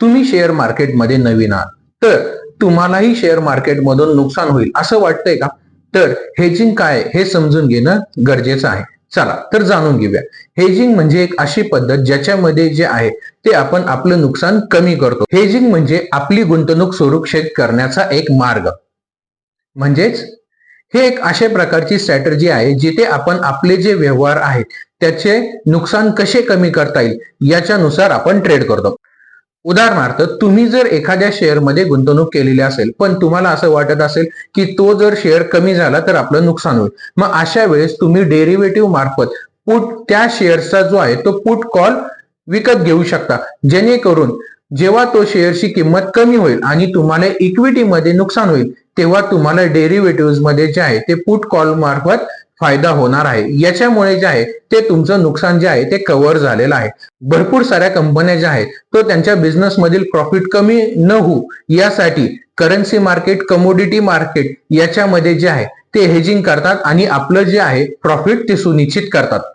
तुम्ही शेअर मार्केटमध्ये नवीन आहात. तर तुम्हालाही शेअर मार्केटमधून नुकसान होईल असं वाटतंय का? तर हेजिंग काय हे समजून घेणं गरजेचं आहे. चला तर जाणून घेऊया. हेजिंग म्हणजे एक अशी पद्धत ज्याच्यामध्ये जे आहे ते आपण आपलं नुकसान कमी करतो. हेजिंग म्हणजे आपली गुंतवणूक सुरक्षित करण्याचा एक मार्ग. म्हणजेच हे एक अशा प्रकारची स्ट्रॅटर्जी आहे जिथे आपण आपले जे व्यवहार आहेत त्याचे नुकसान कसे कमी करता येईल याच्यानुसार आपण ट्रेड करतो. उदाहरणार्थ तुम्ही जर एखाद्या शेअरमध्ये गुंतवणूक केलेली असेल पण तुम्हाला असं वाटत असेल की तो जर शेअर कमी झाला तर आपलं नुकसान होईल. मग अशा वेळेस तुम्ही डेरिव्हेटिव्ह मार्फत पुट त्या शेअर्सचा जो आहे तो पुट कॉल विकत घेऊ शकता. जेणेकरून जेव्हा तो शेअरची किंमत कमी होईल आणि तुम्हाला इक्विटीमध्ये नुकसान होईल तेव्हा तुम्हाला डेरिव्हेटिव्हमध्ये जे आहे ते पुट कॉल मार्फत फायदा होणार आहे. याच्यामुळे जे आहे ते तुमचं नुकसान जे आहे ते कव्हर झालेलं आहे. भरपूर साऱ्या कंपन्या ज्या आहेत तो त्यांच्या बिझनेसमधील प्रॉफिट कमी न होऊ यासाठी करन्सी मार्केट कमोडिटी मार्केट याच्यामध्ये जे आहे ते हेजिंग करतात आणि आपलं जे आहे प्रॉफिट ते सुनिश्चित करतात.